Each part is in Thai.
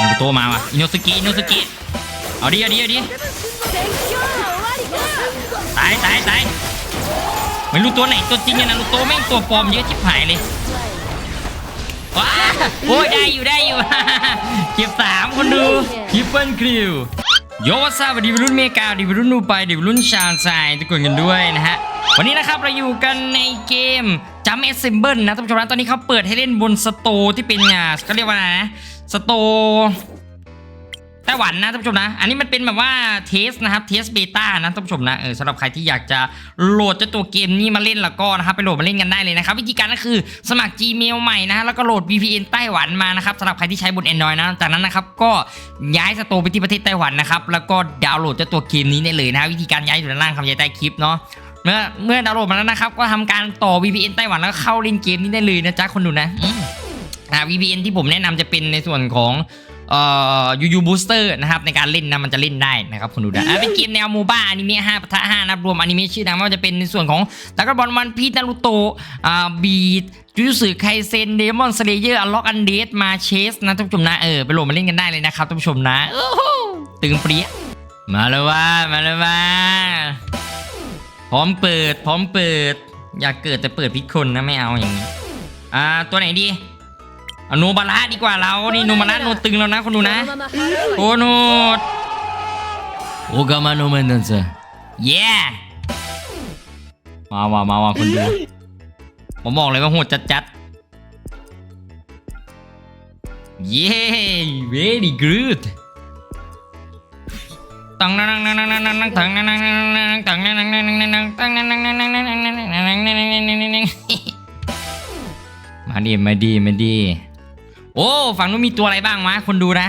นารูโตมาว่ะอินโนสกิอินโนสกิเอาดิเอาดิเอาดิตายตายตายไม่รู้ตัวไหนตัวจริงเนี่ยนารูโตะแม่งตัวปลอมเยอะชิบหายเลยว้าโอ้ยได้อยู่ได้อยู่เก็บสามคนดูทิปเปิลคริวโยวัสวัสดีวรุ่นเมกาดีวรุ่นนูไปดีวรุ่นชาญทรายทุกคนกันด้วยนะฮะวันนี้นะครับเราอยู่กันในเกมจัมเอสเซมเบิลนะท่านผู้ชมนะตอนนี้เขาเปิดให้เล่นบนสโตที่เป็นอ่าเขาเรียกว่าไรนะ สโตไต้หวันนะท่านผู้ชมนะ อันนี้มันเป็นแบบว่าเทสนะครับเทสเบต้านะท่านผู้ชมนะเออสำหรับใครที่อยากจะโหลดเจ้าตัวเกมนี้มาเล่นแล้วก็นะครับไปโหลดมาเล่นกันได้เลยนะครับวิธีการก็คือสมัคร Gmail ใหม่นะฮะแล้วก็โหลด VPN ไต้หวันมานะครับสำหรับใครที่ใช้บน Android นะจากนั้นนะครับก็ย้ายสโตไปที่ประเทศไต้หวันนะครับแล้วก็ดาวน์โหลดเจ้าตัวเกมนี้ได้เลยนะวิธีการย้ายอยู่ด้านล่างคำย้ายใต้คลิปเนาะเมื่อเมื่อดาวน์โหลดมาแล้วนะครับก็ทำการต่อ VPN ไต้หวันแล้วก็เข้าเล่นเกมนี้ได้เลยนะจ๊ะคนดูนะ อ่า VPN ที่ผมแนะนำจะเป็นในส่วนของเอ่อยูยูบูสเตอร์นะครับในการเล่นนะมันจะเล่นได้นะครับคนดูนะอะเป็นเกมแนวโมบ้าอนิเมะ5ปะทะ5นับรวมอนิเมะชื่อดังไม่ว่าจะเป็นในส่วนของดากบอลวันพีนารูโตะอ่าบีดจูจูสึไคเซนเดมอนสเลเยอร์อล็อกอันเดสมาเชสนะท่านผู้ชมนะเออไปโหลดมาเล่นกันได้เลยนะครับท่านผู้ชมนะโอ้โหตึงเปรี้ยมาแล้วว่ามาแล้วว่าพร้อมเปิด พร้อมเปิด อยากเกิดแต่เปิดพิษคนนะไม่เอาอย่างนี้อ่าตัวไหนดี เอาโนบาระดีกว่าเรา นี่โนบาระโนตึงแล้วนะคนดูนะ โอโนดโอกามาโนเมนเดนเซเย้มาว่ามาว่าคนดู ผมบอกเลยว่าโหดจัดจัดๆเย้ very good ตังนังนังนังนังนังนังตังนังนังนังนังตังนังนังนังนังนังตังนังนังนังนังนังนังนังนังนังนังนังมาดีมาดีมาดี โอ้ ฝั่งนู้นมีตัวอะไรบ้างวะ คนดูนะ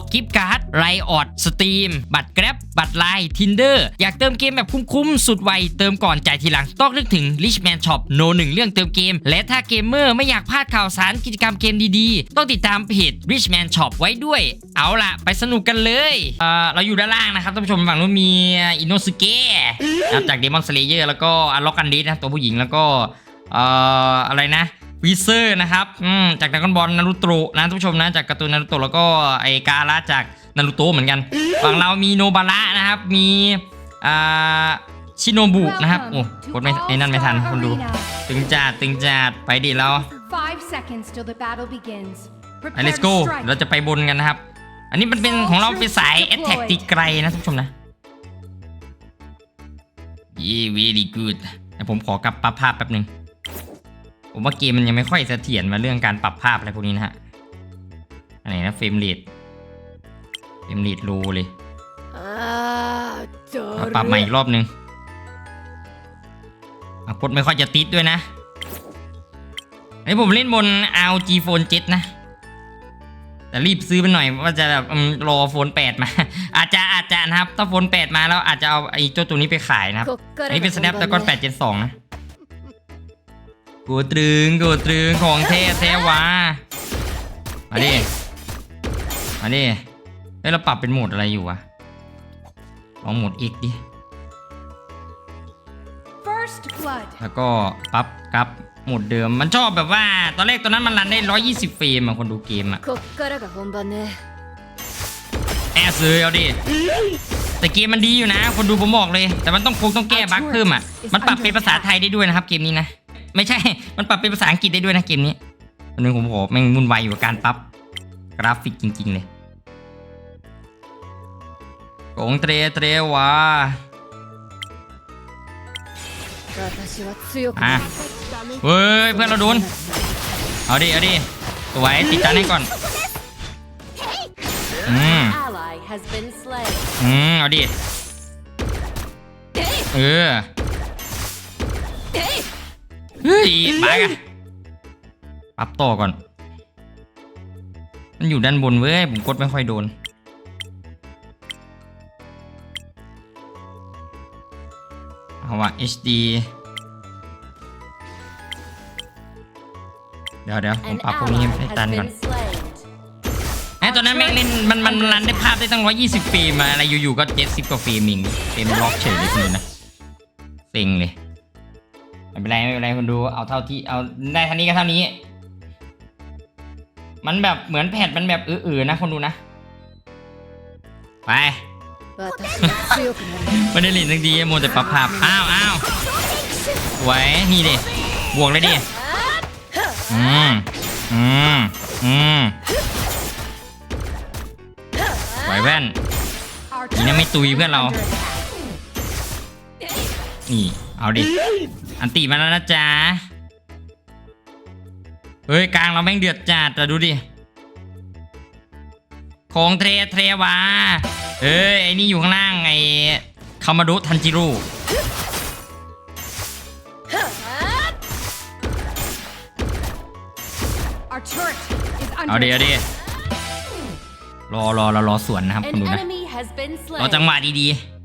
กกิฟต์การ์ดไรออดสตรีมบัตรแกร็บบัตรไลน์ทินเดอร์อยากเติมเกมแบบคุ้มๆ สุดไว เติมก่อนจ่ายทีหลัง ต้องนึกถึง Richman Shop โนหนึ่งเรื่องเติมเกม และถ้าเกมเมอร์ไม่อยากพลาดข่าวสารกิจกรรมเกมดีๆ ต้องติดตามเพจ Richman Shop ไว้ด้วย เอาล่ะ ไปสนุกกันเลยเเราอยู่ด้านล่างนะครับท่านผู้ชมฝั่งนู้นมีอินโนสุเกะจาก Demon Slayer แล้วก็อ l ล็อกกันดีนะตัวผู้หญิงแล้วก็อะไรนะ วีเซอร์นะครับอืมจากดากอนบอลนารุโตะนะท่านผู้ชมนะจากการ์ตูนนารุโตะแล้วก็ไอการะจากนารุโตะเหมือนกัน ฝั่งเรามีโนบาระนะครับ มีอ่าชิโนบุนะครับ โอ้กดไม่ไอ้นั่นไม่ทันคนดู ตึงจัดตึงจัดไปดิเรา Five seconds till the battle begins. ไป Prepare let's to go strike. เราจะไปบนกันนะครับ อันนี้มันเป็นของเราเป็นสาย attack ตีไกลนะท่านผู้ชมนะเย่ very good แต่ผมขอกลับปรับภาพแป๊บหนึ่ง ผมว่าเกมมันยังไม่ค่อยเสถียรมาเรื่องการปรับภาพอะไรพวกนี้นะฮะอะไหนนะเฟรมเรทเฟรมเรทรูเลยมาปรับใหม่อีกรอบนึงโคตรไม่ค่อยจะติดด้วยนะไอ้ผมเล่นบน RG Phone 7 นะ แต่รีบซื้อไปหน่อยว่าจะแบบรอโฟน8 มา อาจจะอาจจะนะครับ ถ้าโฟน8 มาแล้วอาจจะเอาไอ้โจตัวนี้ไปขายนะครับ อันนี้เป็น Snapdragon 872 นะ กูตรึงกูตรึงของเทเทวามาดิมาดิเอ้ยเราปรับเป็นโหมดอะไรอยู่วะลองโหมดอีกดิแล้วก็ปั๊บกับโหมดเดิมมันชอบแบบว่า ตอนแรกตอนนั้นมันรันได้ 120เฟรมอะคนดูเกมอะแอบซื้อเอาดิแต่เกมมันดีอยู่นะ คนดูผมบอกเลย แต่มันต้องคงต้องแก้บั๊กเพิ่มอะ มันปรับเป็นภาษาไทยได้ด้วยนะครับเกมนี้นะ ไม่ใช่ มันปรับเป็นภาษาอังกฤษได้ด้วยนะเกมนี้ตอนนี้ผมบอกแม่งวุ่นวายอยู่กับการปรับกราฟิกจริง ๆ เลยโกงเตรเตรวะอะเฮ้ยเพื่อนเราโดน เอาดิ เอาดิตัวไว้ติดจานให้ก่อน อืมอืมเอาดิ เออ เฮ้ยปากอะปรับต่อก่อน มันอยู่ด้านบนเว้ย ผมกดไม่ค่อยโดน เอาว่ะ HD เดี๋ยวเดี๋ยวผม An ปรับพวกนี้ ally ให้ has ตันก่อน been slain. ไอ้ตอนนั้นแม่งเล่นมันมันรันได้ภาพได้ตั้ง 120เฟรมมาอะไรอยู่ๆก็ 70 กว่าเฟรมเองเฟรมล็อกเฉยเลยคุณนะเซ็งเลย ไม่เป็นไรไม่เป็นไรคนดูเอาเท่าที่เอาได้เท่านี้ก็เท่านี้ มันแบบเหมือนแผดมันแบบอื้อๆนะคนดูนะ ไปไม่ได้หลินสักดีโมแต่ปรับภาพอ้าวอ้าวไว้นี่ดิบวกเลยดิอืมอืมอืมไว้แว่นนี่นะไม่ตุยเพื่อนเรา นี่ เอาดิ อันติมาแล้วนะจ๊ะ เฮ้ยกลางเราแม่งเดือดจัดแต่ดูดิของเทรเทรวาเอ้ยไอ้นี่อยู่ข้างล่างไอ้คามาโดะทันจิโร่ Our turret is เอา under ดิเอาดิ attack. รอรอเรารอสวนนะครับ An คุณดูนะ enemy has been รอ slain. จังหวะดีๆ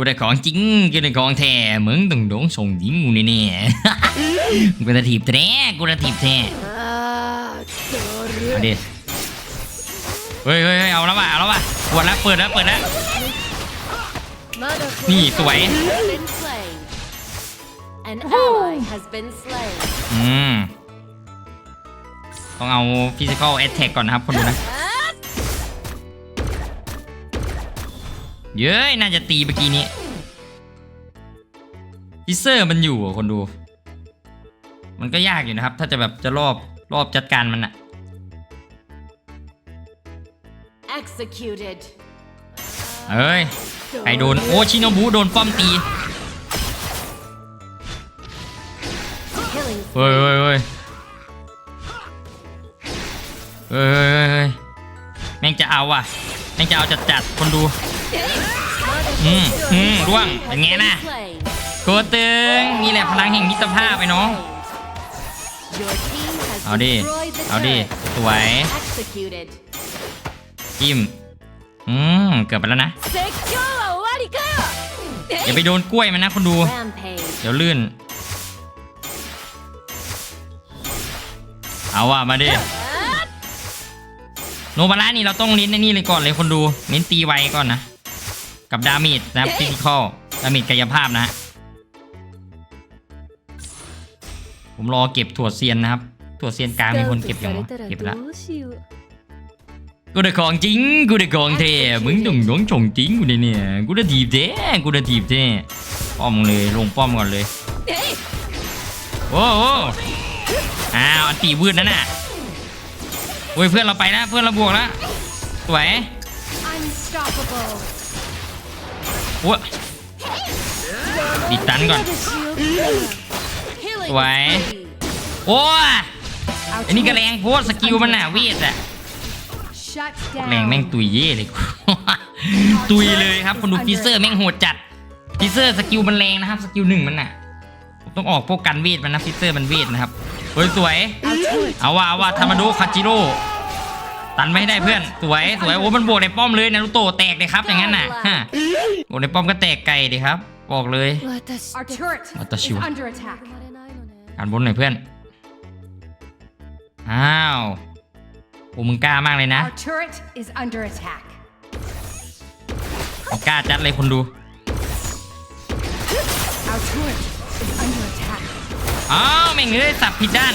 กูได้ของจริงกูได้ของแท้มึงต้องโดงส่งยิงกูแน่ๆกูจะถีบแท้กูจะถีบแท้ Ah, เอาดิเฮ้ยเฮ้ยเฮ้ยเอาแล้วว่ะเอาแล้วว่ะปวดแล้วเปิดแล้วเปิดแล้วนี่สวย Has been slain. An ally has been slain. อืมต้องเอาฟิสิกอลแอ t แทกก่อนนะครับคนดูนะ เย้ยน่าจะตีเมื่อกี้นี้ฟิเซอร์มันอยู่อะคนดู มันก็ยากอยู่นะครับ ถ้าจะแบบจะรอบรอบจัดการมันอะ Executed. เอ้ยใครโดน โอ้ชิโนบุโดนป้อมตี Killing เฮ้ยเฮ้ยเฮ้ยเฮ้ยเฮ้ยเฮ้ยเฮ้ยแม่งจะเอาอะ แม่งจะเอาจัดจัดๆคนดูอืมอืมร่วงเป็นไงน่ะ slain. โกตึงนี่แหละพลังแห่งมิตรภาพไปน้อง Your team has เอาดิ destroyed the เอาดิ turret. สวย Executed. จิ้ม อืม เกือบไปแล้วนะอย่าไปโดนกล้วยมันนะคนดู Rampage. เดี๋ยวลื่น เอาว่ะมาดิ โนบาร่านี่เราต้องเน้นในนี่เลยก่อนเลยคนดู เน้นตีไวก่อนนะ กับดาเมจนะครับฟิสิคอลดาเมจกายภาพนะฮะผมรอเก็บถั่วเซียนนะครับ ถั่วเซียนกลางมีคนเก็บยังวะเก็บไปแล้วกูได้ของจริง กูได้ของเท่มึงต้องน้องชงจริงกูได้เนี่ยกูได้ทีบเท่กูได้ทีบเท่ป้อมเลยลงป้อมก่อนเลยโอ้โหอ้าวอันตีวืดนั่นน่ะโอ้ยเพื่อนเราไปนะเพื่อนเราบวกแล้วสวย Unstoppable. โอ้ยดิดตันก่อน Killing Quái. spree. โอ้ย Our อันนี้ก็ turret แรงโพดสกิลมันน่ะเวทอะ Shut down. แรงแม่งตุยเย่เลยตุยเลยครับคนดูฟิเซอร์แม่งโหดจัดฟิเซอร์สกิลมันแรงนะครับสกิลหนึ่งมันน่ะ ผมต้องออกพวกกันเวทมันนะฟิเซอร์มันเวทนะครับเฮ้ยสวย Our turret เอาว่าเอาว่าธรรมโดคาจิโร่ตันไม่ให้ได้เพื่อนสวยสวยโอ้มันบวกในป้อมเลยนารุโตะแตกเลยครับอย่างนั้นน่ะฮะบวกในป้อมก็แตกไกลดีครับบอกเลย Our turret is 私は under attack. อ่านบนหน่อยเพื่อนอ้าวโอ้มึงกล้ามากเลยนะ Our turret is under attack. มึงกล้าจัดเลยคนดู อ้าวแม่งเอ้ยสับผิดด้าน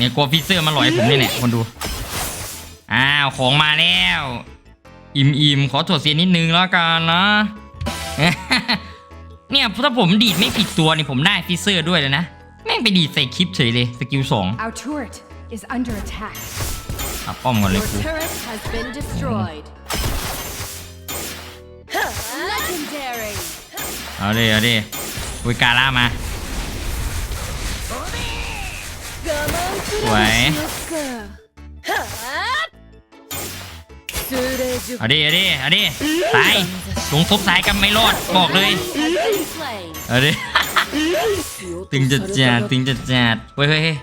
เนี่ยกลัวฟิเซอร์มาหลอยผมนี่แหละคนดู อ้าวของมาแล้ว อิมอิมขอถดเสียนิดนึงแล้วกันนะเนี่ยถ้าผมดีดไม่ผิดตัวนี่ผมได้ฟิเซอร์ด้วยเลยนะ แม่งไปดีดใส่คลิปเฉยเลยสกิลสอง Our turret is under attack. เอาป้อมก่อนเลย Your กู turret has been destroyed. Legendary. เอาดิเอาดิวิกาล่ามา วยเอาดิเอาดิเอาดิสายลงทุบสายกันไม่รอดบอกเลย Has been slain. เอาดิตึงจัดจัดตึงจัดจัดเฮ้ยเฮ้ยเฮ้ย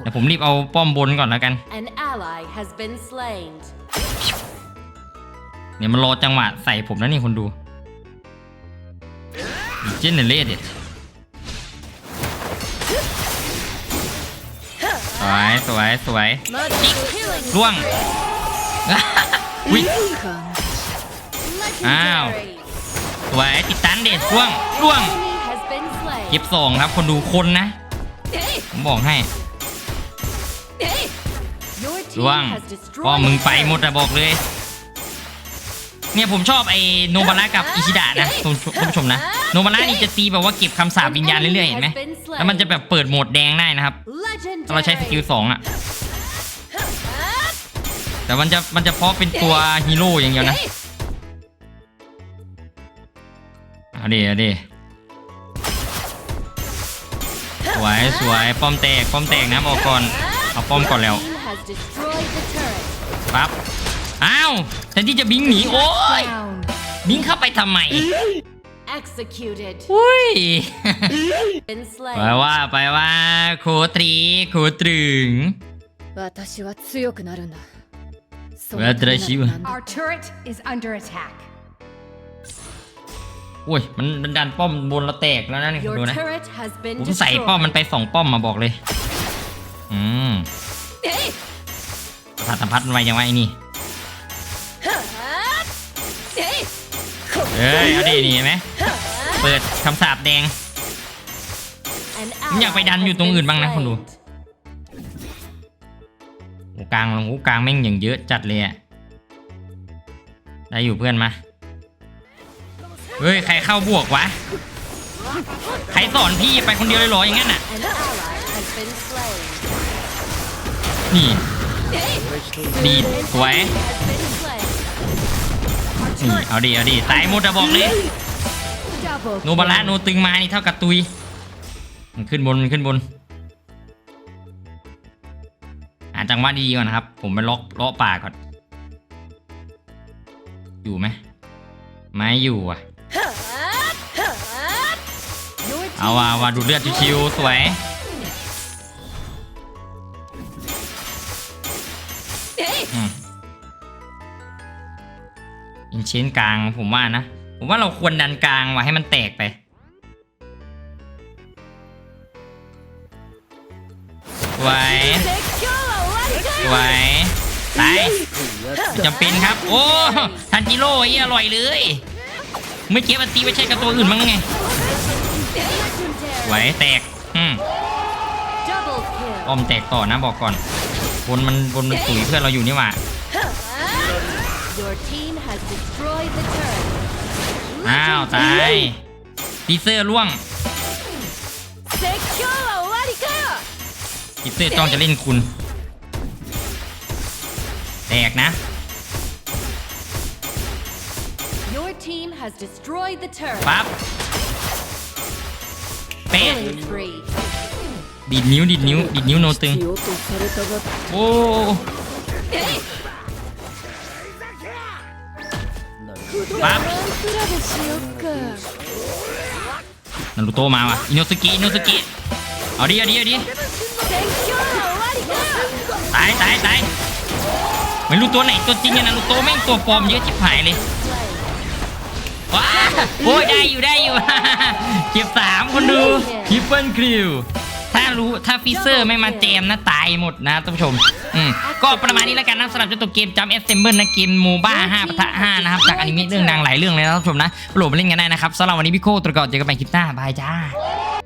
เดี๋ยวผมรีบเอาป้อมบนก่อนแล้วกัน An ally has been slain. เนี่ยมันรอจังหวะใส่ผมแล้วนี่คนดูเจนเนเรตเด็ด วยสวยสวย Killing ร่วงวิอ้าว legendary. สวยติดตันเด็ดร่วงร่วง Enemy has been slain. เก็บสองครับคนดูคนนะผมบอกให้ Your ร่วง team has ก็ destroyed. มึงไป a หมดอะบอกเลย เนี่ยผมชอบไอ้โนบาระกับอิชิดะนะท่านผู้ท่านผู้ชมนะ โนบาระนี่จะตีแบบว่าเก็บคำสาปวิญญาณเรื่อยๆเห็นไหมแล้วมันจะแบบเปิดโหมดแดงได้นะครับถ้าเราใช้สกิลสองอะแต่มันจะมันจะเพาะเป็นตัวฮีโร่อย่างเดียวนะเอาดิเอาดิสวยสวยป้อมแตกป้อมแตกนะบอกก่อนเอาป้อมก่อนแล้วปั๊บอ้าวแทนที่จะบิงหนีโอ้ยบิงเข้าไปทำไม Executed. อุ้ย Been ไป slain. ว่าไปว่าโคตรีโคตรึง 私は強くなるんだそのためなら私は何でも Our turret is under attack. อุ้ย มันมันดันป้อมบนแล้วแตกแล้วนะนี่ Your ดูนะ turret has been ผมใส่ป้อมมัน destroyed. ไปสองป้อมมาบอกเลย อืมประสาทสัมผัสมันไวยังไงไอ้นี่ เอ้ยเอาดินี่เห็นไหมเปิดคำสาปแดง An ผมอยากไป ally ดันอยู่ has ตรงอื่น been บ้างนะคนดู slain. โอ้กลางโอ้กลางแม่งอย่างเยอะจัดเลยอะได้อยู่เพื่อนมาเฮ้ยใครเข้าบวกวะใครสอนพี่ไปคนเดียวเลยเหรออย่างงั้นอะ An ally has been slain. นี่ดีดสวย Has been slain. นี่เอาดิเอาดิสายหมดอะบอกเลย Double โนบาระโนตึงมานี่เท่ากับตุยมันขึ้นบนมันขึ้นบนหาจังหวะดีๆก่อนนะครับ ผมไปล็อกเลาะป่าก่อน อยู่ไหมไม่อยู่อะ Your เอา team ว่าเอาว่าดูเลือดชิวๆสวยอืม อินเชนกลางผมว่านะ ผมว่าเราควรดันกลางไว่ะให้มันแตกไปสวยสวยตายไม่จำเป็นครับ โอ้ทันจิโร่ไอ้เหี้อร่อยเลย ไม่เก็บอันตีไม่ใช่กับตัวอื่นมั้งไงไหวแตก อืมอมแตกต่อนะบอกก่อน บนมันบนมันตุ๋ยเพื่อนเราอยู่นี่หว่า Your team has destroyed the turret. อ้าว ตายปีเซอร์ล่วงปีเซอร์จ้องจะเล่นคุณ แตกนะ Your team has destroyed the turret. ปั๊บ เป๊ะ Killing spree. ดีดนิ้ว ดีดนิ้ว ดีดนิ้วโนตึง 必要とされたが โอ้ ปั๊บนารูโตะมาว่ะอินโนสกิอินโนสกิเอาดิเอาดิเอาดิตายตายตายไม่รู้ตัวไหนตัวจริงนี่ยนารูโตะแม่งตัวปลอมเยอะชิบหายเลยว้าโอ้ยได้อยู่ได้อยู่เก็บสามคนดูทริปเปิลคริว ถ้ารู้ถ้าฟิเซอร์ไม่มาแจมนะตายหมดนะท่านผู้ชมอืมก็ประมาณนี้แล้วกันนะสำหรับเจ้าตัวเกมจัมเอสเซมเบิลนะเกมโมบ้า5ปะทะ5นะครับจากอนิเมะเรื่องดังหลายเรื่องเลยนะท่านผู้ชมนะโหลดมาเล่นกันได้นะครับสำหรับวันนี้พี่โคตรก่อนเจอกันใหม่คลิปหน้าบายจ้า